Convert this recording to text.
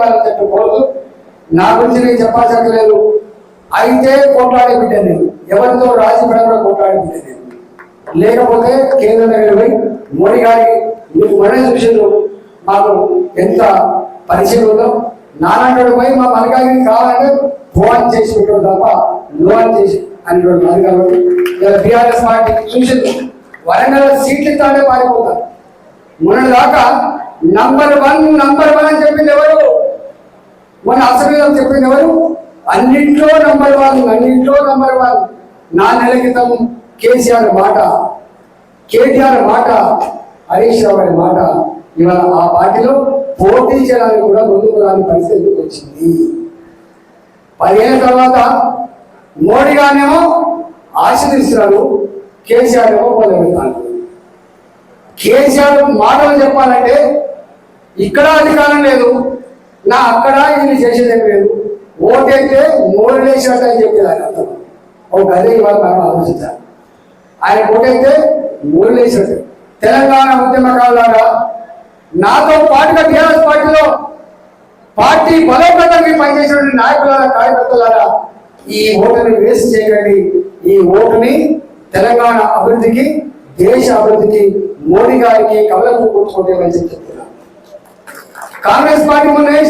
చెప్పకూడదు నా గురించి నేను చెప్పాల్సిన అయితే కొట్లాడే బిడ్డ నేను. ఎవరితో రాజీ పడకుండా కొట్లాడే బిడ్డ నేను. లేకపోతే కేంద్ర దగ్గర పోయి మోడీ గారి మీకు మరణి మాకు ఎంత పరిచయం ఉందో నానాడు పోయి మా మల్లికార్జున కావాలంటే ఫోన్ చేసి పెట్టడం తప్ప లోన్ చేసి అనేటువంటి అధికారులు ఇలా బీఆర్ఎస్ పార్టీ చూసింది. వరంగల్ సీట్లు ఇస్తానే పారిపోతారు. మొన్న దాకా నంబర్ వన్ నంబర్ వన్ అని చెప్పింది ఎవరు? మన అసలు చెప్పింది ఎవరు? అన్నింట్లో నంబర్ వన్ అన్నింట్లో నంబర్ వన్ నా నెల క్రితం కేసీఆర్ మాట. కేటీఆర్ మాట హరీష్ రావు గారి మాట. ఇవాళ ఆ పార్టీలో పోటీ చేయడానికి కూడా ముందుకు రాని పరిస్థితి వచ్చింది? పదిహేను తర్వాత మోడీ గారినేమో ఆశీర్దిస్తున్నాడు కేసీఆర్ ఏమో పొందబెడతాను కేసీఆర్ మాటలు చెప్పాలంటే ఇక్కడ అధికారం లేదు. నా అక్కడ ఇది చేసేది లేదు. ఓటైతే నోరులేసినట్టు అని చెప్పేది ఆయన అర్థం. ఒక గదే ఇవాళ మనం ఆలోచించాలి ఆయన ఓటైతే నోరులేసినట్టు తెలంగాణ ఉద్యమకారులాగా నాతో పాటుగా టీఆర్ఎస్ పార్టీలో పార్టీ బలోపేతానికి పనిచేసిన నాయకులారా కార్యకర్తలారా ఈ ఓటుని వేస్ట్ చేయకండి. ఈ ఓటుని తెలంగాణ అభివృద్ధికి దేశ అభివృద్ధికి మోడీ గారికి కవలకు కూర్చుకుంటే మంచి చెప్తున్నా. కాంగ్రెస్ పార్టీ మొన్న